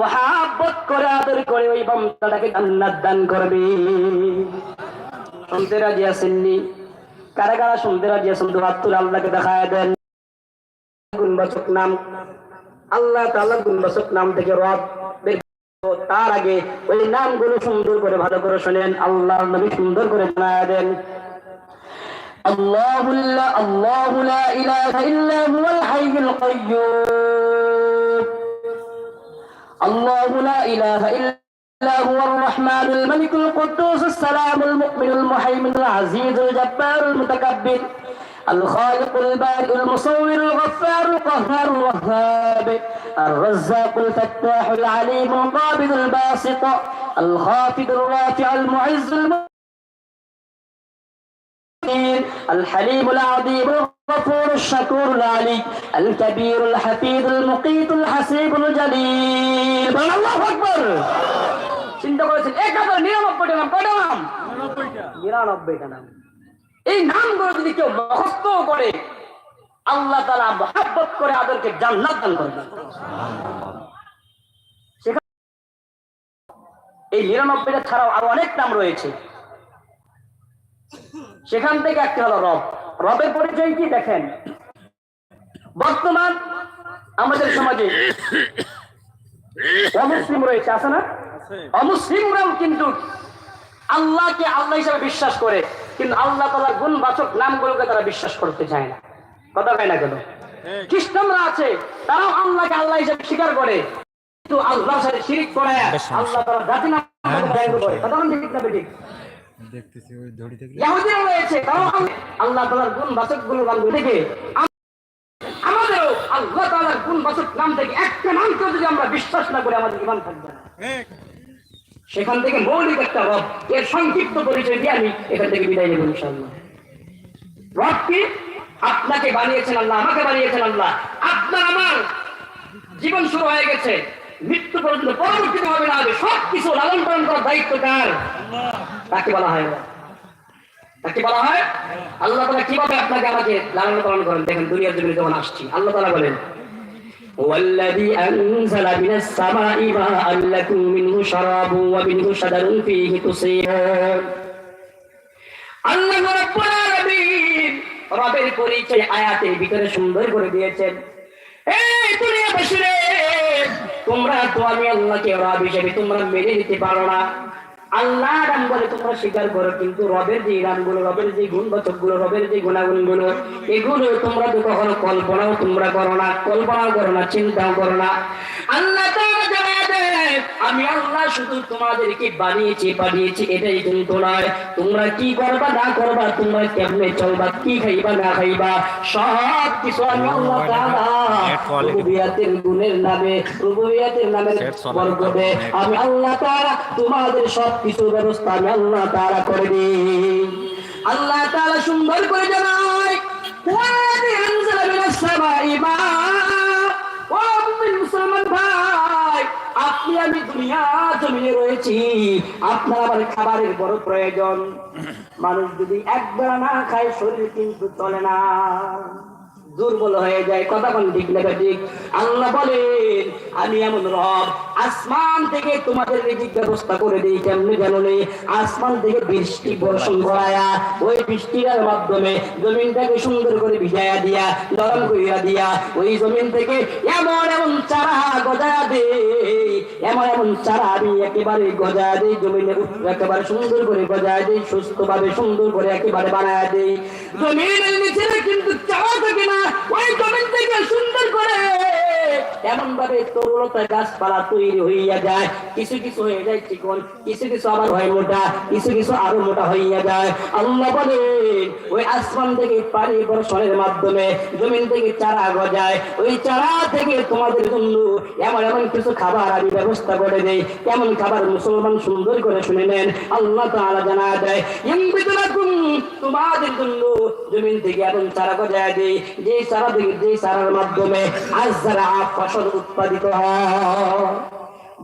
মহাব্বত করে আদর করে ওই বংশটাকে জান্নাত দান করবে। শুনতে রাজি আসেননি কারা কারা শুনতে রাজি আছেন? তো আল্লাহকে দেখায় দেন। গুণবাচক নাম। আল্লাহ তাআলা গুণবাচক নাম থেকে রব তার আগে ওই নামগুলো সুন্দর করে, ভালো করে শোনেন। আল্লাহ নবী সুন্দর করে জানায় দেন। আল্লাহুল্লাহ আল্লাহু লা ইলাহা হাইয়ুল কাইয়্যুম الله لا إله إلا هو الرحمن الملك القدوس السلام المؤمن المهيمن العزيز الجبار المتكبر الخالق البارئ المصور الغفار القهار الوهاب الرزاق الفتاح العليم القابض الباسط الخافض الرافع المعز المؤمن الحليم العظيم الغفور الشكور العلي الكبير الحفيظ المقيت الحسيب الجليل বলেন আল্লাহু আকবার চিন্তা করেছেন এক হাজার নিরানব্বইটা নাম কয়টা নাম নিরানব্বইটা নাম এই নামগুলো যদি কেউ মুখস্থ করে আল্লাহ তালা মহাব্বত করে আদরকে জান্নাত দান করবে সেখানে এই নিরানব্বইটা ছাড়াও আরো অনেক নাম রয়েছে সেখান থেকে একটা হলো রব। রবের পরিচয় কি দেখেন? বর্তমান আমাদের সমাজে অমুসলিম রয়েছে আছে না? অমুসলিমরাও কিন্তু আল্লাহকে আল্লাহ হিসাবে বিশ্বাস করে কিন্তু আল্লাহ তালার গুণবাচক নামগুলোকে তারা বিশ্বাস করতে চায় না। কথা হয় না কেন? খ্রিস্টানরা আছে তারাও আল্লাহকে আল্লাহ হিসাবে স্বীকার করে কিন্তু আল্লাহ সাথে শিরিক করে আল্লাহ তালা জাতি নাম করে। কথা ঠিক না ঠিক দেখতেছি ওই দড়ি দেখলে। ইহুদিরাও রয়েছে আল্লাহ- তাআলার গুণ বাচক থেকে আমাদেরও আল্লাহ তাআলার গুণ বাচক নাম থেকে একটা নামকে যদি আমরা বিশ্বাস না করে আমাদের ইমান থাকবে না। সেখান থেকে মৌলিক একটা রব এর সংক্ষিপ্ত পরিচয় দিয়ে আমি এখান থেকে বিদায় নেব ইনশাআল্লাহ। রব কি? আপনাকে বানিয়েছেন আল্লাহ আমাকে বানিয়েছেন আল্লাহ। আপনার আমার জীবন শুরু হয়ে গেছে মৃত্যু পর্যন্ত পরবর্তীত হবে না হবে সব কিছু লালন পালন করার দায়িত্ব কার? তাকে বলা হয় না তাকে বলা হয় আল্লাহ তালা কিভাবে আপনাকে আমাকে লালন পালন করেন দেখেন দুনিয়ার জমিনে যখন আসছি আল্লাহ তালা বলেন والذي أنزل من السماء ماء لكم منه شراب ومنه شجر فيه تصيرون আল্লাহ রাব্বুল আলামিন রবের পরিচয় আয়াতের ভিতরে সুন্দর করে দিয়েছেন এই দুনিয়াবাসী রে তোমরা তো আমি আল্লাহকে রব হিসেবে তোমরা মেনে নিতে পারো না আল্লাহ নাম বলে তোমরা স্বীকার করো, কিন্তু রবের যে নামগুলো রবের যে গুণবাচকগুলো, রবের যে গুণাগুণগুলো, এগুলো তোমরা তো কখনো কল্পনাও তোমরা করো না, কল্পনাও করো না, চিন্তাও করো না। আল্লাহ আমি আল্লাহ শুধু তোমাদেরকে বানিয়েছি পাঠিয়েছি এটাই কিন্তু নয় তোমরা কি করবা না করবা তোমরা কেমনে চলবা কি খাইবা না খাইবা সব কিছু আমি আল্লাহ তাআলা রুবুবিয়াতের গুণের নামে রুবুবিয়াতের নামের বরকতে আমি আল্লাহ তাআলা তোমাদের সব কিছু ব্যবস্থা আমি আল্লাহ তাআলা করে দিই। আল্লাহ তাআলা সুন্দর করে জানায় আমি দুনিয়া, জমিনে রয়েছি। আপনার আমার খাবারের বড় প্রয়োজন। মানুষ যদি একবার না খায়, শরীর কিন্তু চলে না। দুর্বল হয়ে যায়, কথা কোন ঠিক না ঠিক? আল্লাহ বলেন, আমি এমন রব, আসমান থেকে তোমাদের রিজিক ব্যবস্থা করে দিই, কেমনি জানো নেই আসমান থেকে বৃষ্টি বর্ষণ করায়া, ওই বৃষ্টির মাধ্যমে জমিনটাকে সুন্দর করে ভিজাইয়া দিয়া, নরম করিয়া দিয়া, ওই জমিন থেকে এমন এমন চারা গজায়া দে, এমন এমন চারা আমি একেবারে গজায়া দেই, জমিনে একেবারে সুন্দর করে গজায়া দেই সুস্থ ভাবে সুন্দর করে একেবারে বানায়া দেই। জমিনের নিচে কিন্তু চারা থাকে না ওই জমিন থেকে সুন্দর করে এমন ভাবে তরুণতা গাছপালা তৈরি হইয়া যায়। কিছু কিছু হয়ে যায় চিকন, কিছু কিছু আবার হয় মোটা, কিছু কিছু আরও মোটা হইয়া যায়। আল্লাহ বলেন, ওই আসমান থেকে পানি বর্ষণের মাধ্যমে জমিন থেকে চারা গজায়। ওই চারা থেকে তোমাদের জন্য এমন এমন কিছু খাবার আমি ব্যবস্থা করে দেই। কেমন খাবার মুসলমান সুন্দর করে শুনে নেন, আল্লাহ জানা দেয়। তোমাদের জন্য জমিন থেকে এমন চারা গজায় দেই যে চারা থেকে যে চারার মাধ্যমে আজরা ফসল উৎপাদিত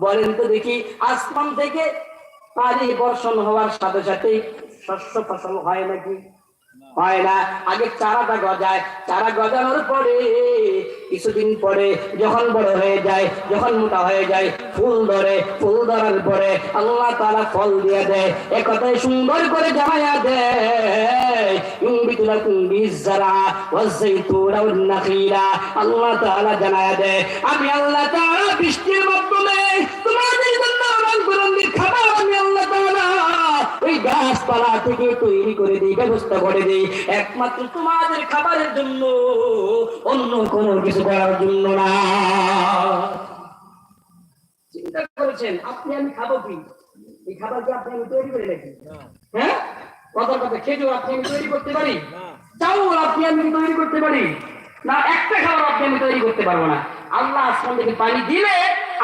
বলেন তো দেখি, আসমান থেকে পানি বর্ষণ হওয়ার সাথে সাথে শস্য ফসল হয় নাকি? হয় না। আগে চারাটা গজায়, চারা গজানোর পরে কিছুদিন পরে যখন বড় হয়ে যায়, যখন মোটা হয়ে যায়, ফুল ধরে, ফুল ধরার পরে আল্লাহ তারা ফল দিয়ে দেয়। এ কথাই সুন্দর করে জানাইয়া দেয়। আল্লাহ তাআলা জানাইয়া দেয়, আমি আল্লাহ তাআলা বৃষ্টির মাধ্যমে তোমাদের জন্য রং-বেরঙের খাবার ওই গাছপালা থেকে তৈরি করে দিই ব্যবস্থা করে দিই একমাত্র তোমাদের খাবারের জন্য অন্য কোনো কিছু করার জন্য না। চিন্তা করেছেন আপনি আমি খাব কি? এই খাবার কি আপনি আমি তৈরি করে নাকি হ্যাঁ? কথা কথা খেজুর আপনি আমি তৈরি করতে পারি? চাউল আপনি আমি তৈরি করতে পারি? না একটা খাবার আপনি আমি তৈরি করতে পারব না। আল্লাহ আসমান থেকে পানি দিলে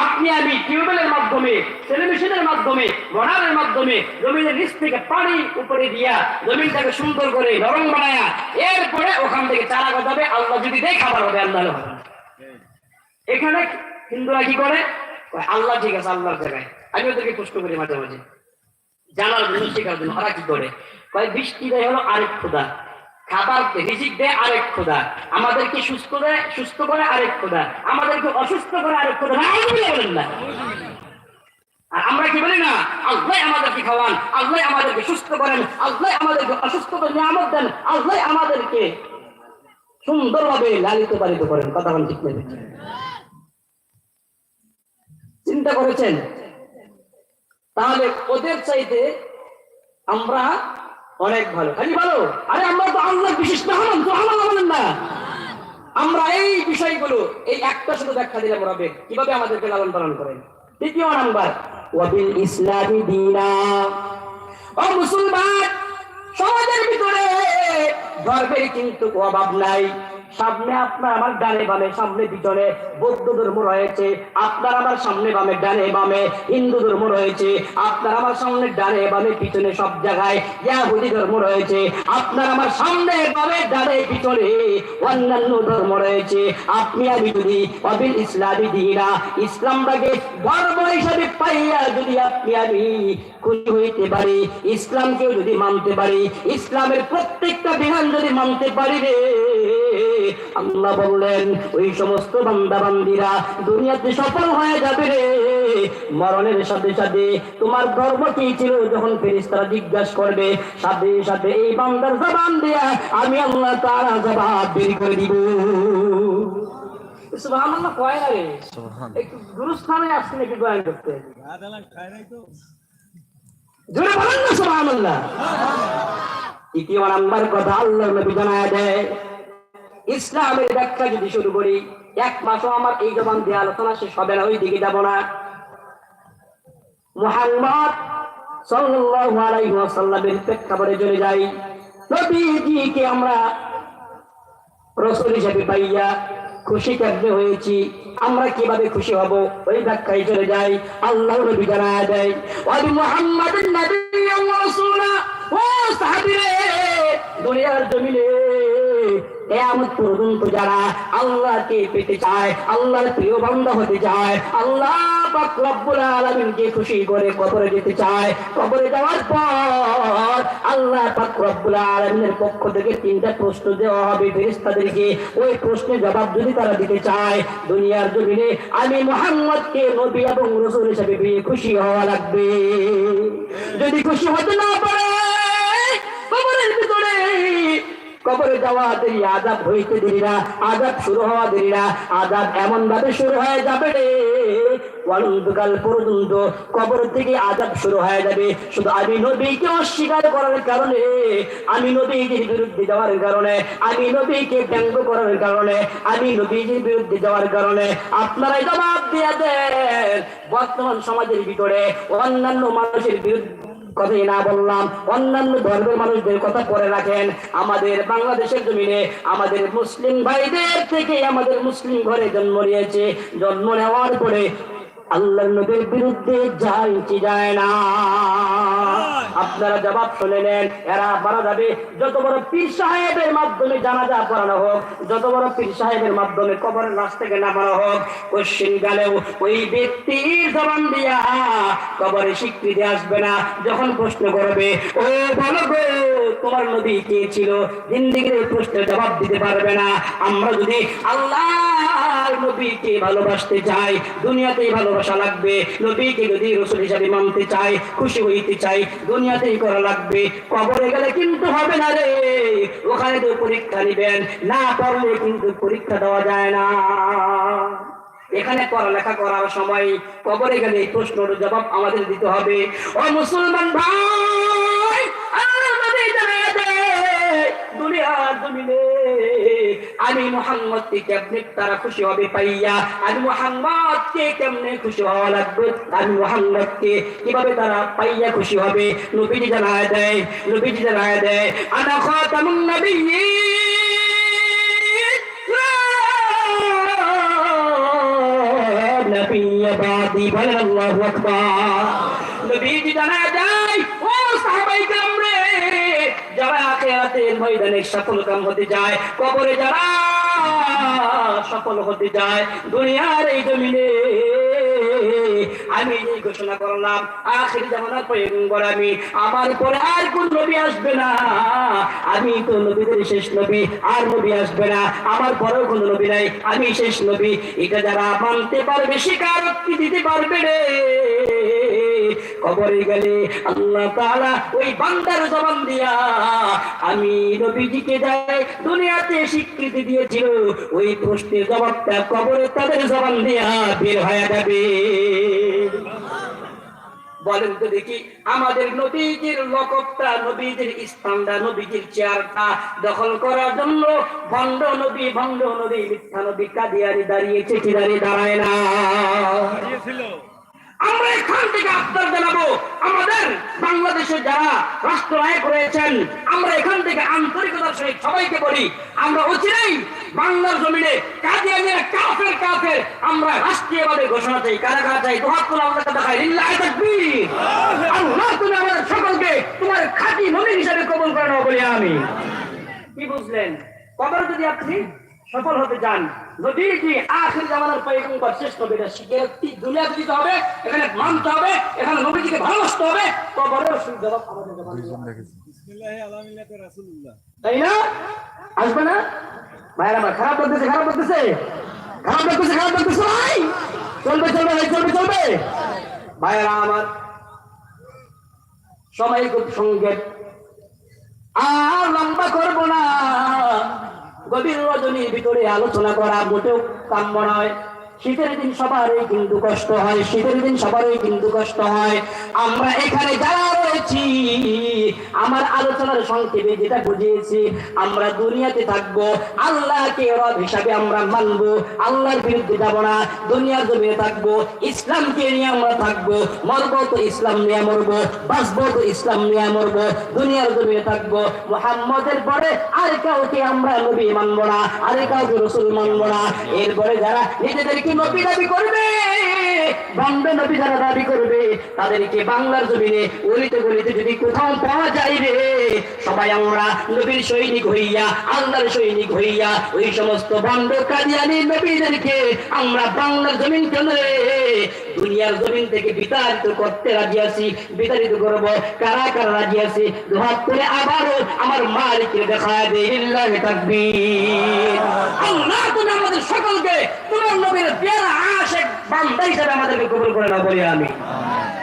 আপনি আমি টিউবওয়েলের মাধ্যমে, টেলিভিশনের মাধ্যমে মডারের মাধ্যমে জমিনের নিচ থেকে পানি উপরে দিয়া জমিনটাকে সুন্দর করে নরম বানায়া এরপরে ওখান থেকে চারা গজাবে। আল্লাহ যদি দেয়, খাবার হবে, আল্লাহ এখানে হিন্দুরা কি করে? আল্লাহ ঠিক আছে, আল্লাহর জায়গায়। আমি ওদেরকে প্রশ্ন করি মাঝে মাঝে। জানার জন্য শেখার জন্য। ওরা কি করে? বৃষ্টি দেয় হলো আরেক খোদা। খাবার রিজিক দেয় আরেক খোদা। আমাদেরকে সুস্থ দেয় সুস্থ করে আরেক খোদা। আমাদেরকে অসুস্থ করে আরেক খোদা। আর আমরা কি বলি না? আল্লাহ আমাদেরকে খাওয়ান, আল্লাহ আমাদেরকে সুস্থ করেন, আল্লাহ আমাদেরকে নিয়ামত দেন, আল্লাহ আমাদেরকে সুন্দরভাবে লালিত পালিত করেন। কথা বলেন ঠিক নেই চিন্তা করেছেন? তাহলে ওদের চাইতে আমরা অনেক ভালো। ভালো আরে আমরা তো আল্লাহ বিশেষ মেহমান তো আল্লাহ বলেন না। আমরা এই বিষয়গুলো, এই একটা শুধু ব্যাখ্যা দিলে রবে, কীভাবে আমাদেরকে লালন পালন করেন দ্বিতীয় নাম্বার, ওয়াবিল ইসলামী দিনা। ও মুসলমান, সমাজের ভিতরে ধর্মের কিন্তু অভাব নাই। সামনে আপনার আমার ডানে বামে, সামনে পিছনে বৌদ্ধ ধর্ম রয়েছে। আপনার আমার সামনে বামে, ডানে বামে হিন্দু ধর্ম রয়েছে। আপনার আমার সামনে ডানে বামে, পিছনে সব জায়গায় ইয়াহুদি ধর্ম রয়েছে। আপনার আমার সামনে বামে, ডানে পিছনে অন্যান্য ধর্ম রয়েছে। আপনি আমি যদি অবিল ইসলামী দিনা ইসলামটাকে ধর্ম হিসাবে পাইয়া যদি আপনি আমি খুশি হইতে পারি ইসলামকেও যদি মানতে পারি ইসলামের প্রত্যেকটা বিধান যদি মানতে পারি রে। আল্লাহ বললেন ওই সমস্ত বান্দা বান্দিরা দুনিয়াতে সফল হয়ে যাবে রে। মরণের সাথে সাথে তোমার ধর্ম কি ছিল যখন ফেরিস্তারা জিজ্ঞাসা করবে? সাথে সাথে এই বান্দার জবান দিয়া আমি আল্লাহ তারা জবাব বের করে দিব। সুবহানাল্লাহ কয় না রে? একটু গুরুস্থানে আসছেন একটু বয়ান করতে। জোরে বলেন না, সুবহানাল্লাহ। তৃতীয় নাম্বার কথা আল্লাহ নবী জানায় দেয়, ইসলামের ব্যাখ্যা যদি শুরু করি, এক মাসও আমার এই জবান দিয়ে আলোচনা শেষ হবে না ওই দিকে যাব না। মুহাম্মদ সাল্লাল্লাহু আলাইহি ওয়াসাল্লামের প্রেক্ষাপটে চলে যাই। নবীজিকে আমরা রসুল হিসেবে পাইয়া খুশি করতে হয়েছি। আমরা কীভাবে খুশি হব? ওই ব্যাখ্যায় চলে যাই। আল্লাহ নবী জানা যায় ওয়ালি মুহাম্মাদুন নবী ও দুনিয়ার জমিনে কেয়ামত পর্যন্ত যারা আল্লাহকে পেতে চায়, আল্লাহর প্রিয় হতে চায়, আল্লাহ পাক রব্বুল খুশি করে কবরে যেতে চায়। কবরে যাওয়ার পর আল্লাহ পাক রব্বুল পক্ষ থেকে তিনটা প্রশ্ন দেওয়া হবে ওই প্রশ্নের জবাব যদি তারা দিতে চায়, দুনিয়ার জমিনে আমি মুহাম্মদকে নবী এবং রাসূল হিসেবে খুশি হওয়া লাগবে। যদি খুশি হতে না পারে কবরের ভিতরে কবরে যাওয়া দেরি, আজাব হইতে দেরি না, আজাব শুরু হওয়া দেরি না, আজাব এমন ভাবে শুরু হয়ে যাবে রে। অনন্তকাল পর্যন্ত কবর থেকে আজাব শুরু হয়ে যাবে। শুধু আমি নবীকে অস্বীকার করার কারণে, আমি নবীজির বিরুদ্ধে যাওয়ার কারণে, আমি নবীকে ব্যঙ্গ করার কারণে, আমি নবীজির বিরুদ্ধে যাওয়ার কারণে আপনারাই জবাব দিয়ে দেন। বর্তমান সমাজের ভিতরে অন্যান্য মানুষের বিরুদ্ধে কথাই না বললাম। অন্যান্য ধর্মের মানুষদের কথা পরে রাখেন। আমাদের বাংলাদেশের জমিনে আমাদের মুসলিম ভাইদের থেকে আমাদের মুসলিম ঘরে জন্ম নিয়েছে। জন্ম নেওয়ার পরে আল্লাহ নবীর বিরুদ্ধে কি যায় না। আপনারা জবাব শুনে নেন, এরা মারা যাবে। যত বড় পীর সাহেবের মাধ্যমে জানাজা করানো হোক, যত বড় পীর সাহেবের মাধ্যমে কবরের লাশ থেকে নামানো হোক, পশ্চিম গালেও ওই ব্যক্তির জবান দিয়া কবরে স্বীকৃতি আসবে না। যখন প্রশ্ন করবে, ও গো, তোমার নবী কে ছিল? জিন্দিগির প্রশ্নের জবাব দিতে পারবে না। আমরা যদি আল্লাহর নবীকে ভালোবাসতে চাই, দুনিয়াতেই ভালোবাসা লাগবে। নবীকে যদি রসুল হিসাবে মানতে চাই, খুশি হইতে চাই দুনিয়াতেই করা লাগবে। কবরে গেলে কিন্তু হবে না রে। ওখানে তো পরীক্ষা নিবেন। না পারলে কিন্তু পরীক্ষা দেওয়া যায় না। এখানে পড়ালেখা করার সময় কবরে গেলে এই প্রশ্নের জবাব আমাদের দিতে হবে। ও মুসলমান ভাই! আমি মোহাম্মদ কে কেমনে তারা খুশি হবে পাইয়া আমি মোহাম্মদ কে কেমনে খুশি হওয়া লাগবে আমি মোহাম্মদ কে কিভাবে তারা পাইয়া খুশি হবে নবীজি জানায় দেয় নবীজি জানায় দেয় আনা খাতামুন নাবিয়্যিন নবী বাদি বলেন আল্লাহু আকবার নবীজি জানা যায় ও সাহাবাই کرام রে যারা আখিরাতের ময়দানে সফল হতে যায়, কবরে যারা সফল হতে যায়, দুনিয়ার এই জমিনে আমি এই ঘোষণা করলাম, আখির জামানার পয়গম্বর আমি, আমার পরে আর কোন নবী আসবে না। আমি তো নবীদের শেষ নবী, আর নবী আসবে না। আমার পরেও কোন নবী নাই, আমি শেষ নবী। এটা যারা মানতে পারবে, স্বীকারোক্তি দিতে পারবে রে। কবরে গেলে আল্লাহ তাআলা ওই বান্দার জবান দিয়া আমি নবীজিকে যাই দুনিয়াতে স্বীকৃতি দিয়েছিল। ওই প্রশ্নের জবাবটা কবরে তাদের জবান দিয়া বের হয়ে যাবে। বলেন তো দেখি, আমাদের নবীজির লকবটা নবীজির স্থানটা, নবীজির চেয়ারটা দখল করার জন্য ভণ্ড নবী ভণ্ড নবী, মিথ্যা নবী কাদিয়ারি দাঁড়িয়েছে কি দাঁড়িয়ে দাঁড়ায় না। আমরা এখান থেকে আবদার জানাব আমাদের বাংলাদেশে যারা রাষ্ট্রনায়ক রয়েছেন, আমরা এখান থেকে আন্তরিকতার সহিত সবাইকে বলি, আমরা অচিরেই বাংলার জমিনে কাদিয়ানিয়া কাফের কাফের আমরা রাষ্ট্রীয়ভাবে ঘোষণা চাই কারা কারা চাই তোমার তোলা আমাদের দেখাই, লিল্লাহি তাকবীর। আল্লাহ তুমি আমাদের সকলকে তোমার খাঁটি নবী হিসাবে কবুল করে নাও বলি আমি কি বুঝলেন? কবর যদি আপনি সফল হতে চান। যদি কি আখের জামানার পয়গম্বর শেষ নবীটা শিখে দুনিয়া দিতে হবে এখানে মানতে হবে এখানে নবীজিকে ভালোবাসতে হবে কবরের সুযোগ আমাদের দুইজন দেখেছি। তাই না? আসবে না? ভাইয়ের আমার খারাপ লাগতেছে খারাপ লাগতেছে। খারাপ লাগতেছে খারাপ লাগতেছে ভাই! চলবে চলবে ভাই চলবে চলবে। ভাইয়েরা আমার সময় খুব সংক্ষেপ। আর লম্বা করব না। গভীর রজনীর ভিতরে আলোচনা করা মোটেও কাম্য নয়। শীতের দিন সবারই কিন্তু কষ্ট হয়, শীতের দিন সবারই কিন্তু কষ্ট হয়। আমরা এখানে যারা রয়েছি, আমার আলোচনার সংক্ষেপে যেটা বুঝিয়েছি, আমরা দুনিয়াতে থাকব, আল্লাহকে রব হিসাবে আমরা মানবো, আল্লাহর বিরুদ্ধে যাব না, দুনিয়ার জমিনে থাকব, ইসলামকে নিয়ে আমরা থাকব, মরবো তো ইসলাম নিয়ে মরবো, বাঁচবো তো ইসলাম নিয়ে মরবো, দুনিয়ার জমিনে থাকব, মোহাম্মদের পরে আর কাউকে আমরা নবী মানবো না, আর কাউকে রসুল মানবো না। এরপরে যারা নিজেদেরকে নবী দাবি করবে? বন্ধ নবী যারা দাবি করবে, তাদেরকে বাংলার জমিনে গলিতে গলিতে যদি কোথাও পাওয়া রে, সবাই আমরা নবীর সৈনিক হইয়া, আল্লাহর সৈনিক হইয়া, ওই সমস্ত বন্ধ কাদিয়ানি নবীদেরকে। আমরা বাংলার জমিন কেন দুনিয়ার জমিন থেকে বিতাড়িত করতে রাজি আছি, বিতাড়িত করব। কারা কারা রাজি আছি? দুহাত করে আবারও আমার মালিককে দেখা দে ইল্লাহি তাকবীর। আল্লাহ তুমি আমাদের সকলকে নবীর পেয়ারা বান্দা হিসেবে আমাদেরকে কবুল করে না বলি আমি।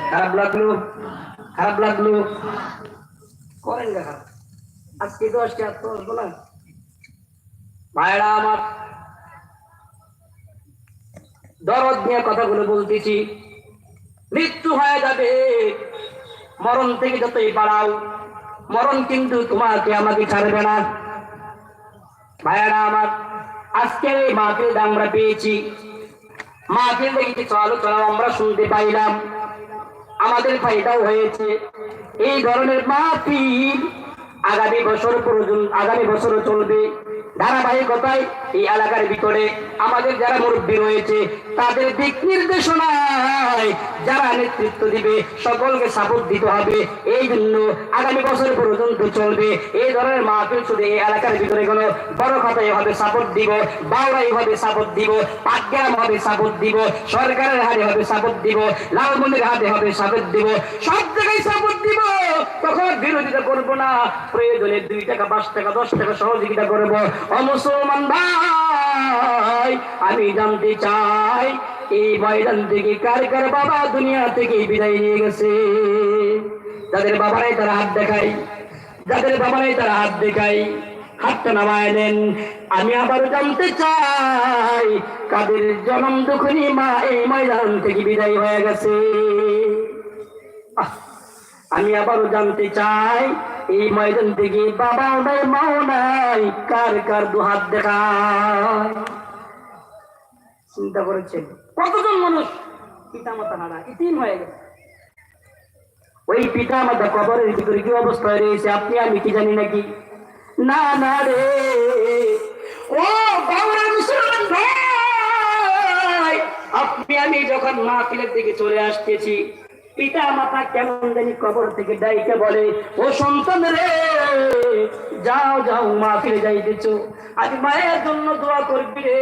খারাপ লাগল? খারাপ লাগল? করেন তো আসব ভাইরা আমার দরদ নিয়ে কথাগুলো বলতেছি। মৃত্যু হয়ে যাবে। মরণ থেকে যতই বাড়াও, মরণ কিন্তু তোমাকে আমাকে ছাড়বে না। ভাইয়ারা, আমার আজকে এই মাহফিলটা আমরা পেয়েছি। মাহফিল থেকে কিছু আলোচনা আমরা শুনতে পাইলাম। আমাদের ফায়দাও হয়েছে। এই ধরনের মাহফিল আগামী বছর আগামী বছরও চলবে। ধারাবাহিকতায় এই এলাকার ভিতরে আমাদের যারা মুরব্বী রয়েছে, তাদের দিক নির্দেশনায় যারা নেতৃত্ব দিবে, সকলকে সাপোর্ট দিতে হবে। এই জন্য আগামী বছর পর্যন্ত চলবে। এই ধরনের মাহফিল শুধু এই এলাকার ভিতরে কোনো বড় খাতায় হবে সাপোর্ট দিব বাউরাই হবে সাপোর্ট দিব, পাটগ্রাম হবে সাপোর্ট দিব, সরকারের হাতে হবে সাপোর্ট দিব লালমন্দির হাতে হবে সাপোর্ট দিব। সব জায়গায় সাপোর্ট দিব। তখন বিরোধিতা করব না। প্রয়োজনে দুই টাকা, পাঁচ টাকা, দশ টাকা সহযোগিতা করব। অমুসলমান ভাই, আমি জানতে চাই, এই ময়দান থেকে কার কার বাবা দুনিয়া থেকে বিদায় নিয়ে গেছে? যাদের বাবারাই তারা হাত দেখাই যাদের বাবারাই তারা হাত দেখাই হাতটা নামায় নেন। আমি আবারও জানতে চাই, কাদের জনম দুখনি মা এই ময়দান থেকে বিদায় হয়ে গেছে? আমি আবারও জানতে চাই এই ময়দান থেকে বাবাও নাই, মাও নাই, কার কার দু হাত দেখায় চিন্তা করেছেন? কতজন মানুষ হারা? ইতিম হয়ে গেছে। ওই পিতা মাতা কবরের ভিতরে কি অবস্থায় রয়েছে? আপনি, আমি কি জানি নাকি? না না রে। ও বাংলার মুসলমান ভাই! আপনি, আমি যখন মাহফিলের দিকে চলে আসতেছি পিতা মাতা কেমন জানি কবর থেকে ডাইকে বলে, ও সন্তান রে, যাও যাও মাহফিলে যাইতেছ। আমি মায়ের জন্য দোয়া করবি রে,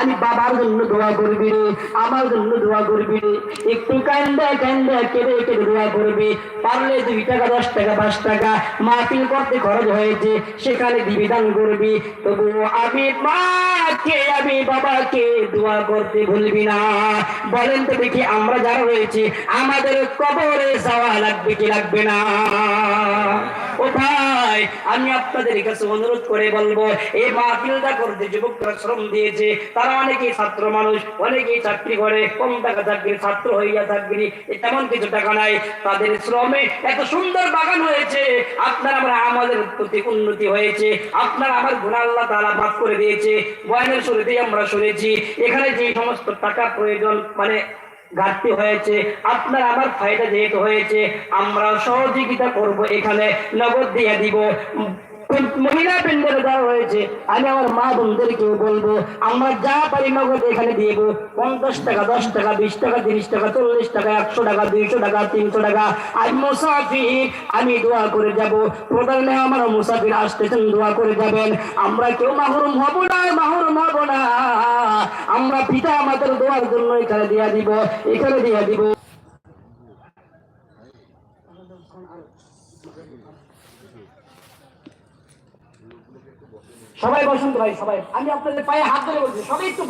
আমি বাবার জন্য দোয়া করবি রে, আমার জন্য দোয়া করবি রে। একটু কান্দা কান্দা, কেঁদে কেঁদে দোয়া করবি। পারলে দুই টাকা, দশ টাকা, পাঁচ টাকা মাহফিল করতে খরচ হয়েছে, সেখানে দিবি দান করবি। তবু আমি মাকে, আমি বাবাকে দোয়া করতে ভুলবি না। বলেন তো দেখি আমরা যারা রয়েছে, আমাদের কবরে যাওয়া লাগবে কি লাগবে না? ও ভাই আমি আপনাদের কাছে অনুরোধ করে বলব এই করতে যুবকরা শ্রম দিয়েছে, তারা অনেকেই ছাত্র মানুষ, অনেকেই চাকরি করে, কম টাকা ছাত্র হইয়া তেমন কিছু টাকা নাই। তাদের শ্রমে এত সুন্দর বাগান হয়েছে, আপনার আমার আমাদের প্রতি উন্নতি হয়েছে, আপনার আমার গুণা আল্লাহ তাআলা মাফ করে দিয়েছে। শুরুতেই আমরা শুনেছি, এখানে যে সমস্ত টাকা প্রয়োজন মানে ঘাটতি হয়েছে আপনার আমার ফায়দা যেহেতু হয়েছে আমরা সহযোগিতা করব এখানে নগদ দিয়ে দিব। মহিলা পেন্ডেলে দেওয়া হয়েছে আমি আমার মা বোনদেরকেও বলব, আমরা যা পারি নগদ এখানে দিয়ে পঞ্চাশ টাকা, দশ টাকা, বিশ টাকা, তিরিশ টাকা, চল্লিশ টাকা, একশো টাকা দুইশো টাকা, তিনশো টাকা। আজ মুসাফির, আমি দোয়া করে যাব। প্রধানে আমার মুসাফির আসতেছেন, দোয়া করে যাবেন। আমরা কেউ মাহরুম হব না মাহরুম হব না। আমরা পিতা আমাদের দোয়ার জন্য এখানে দিয়া দিব, এখানে দিয়া দিব। সবাই বসন্ত ভাই সবাই আমি আপনাদের পায়ে হাত ধরে বলছি সবাই একটু।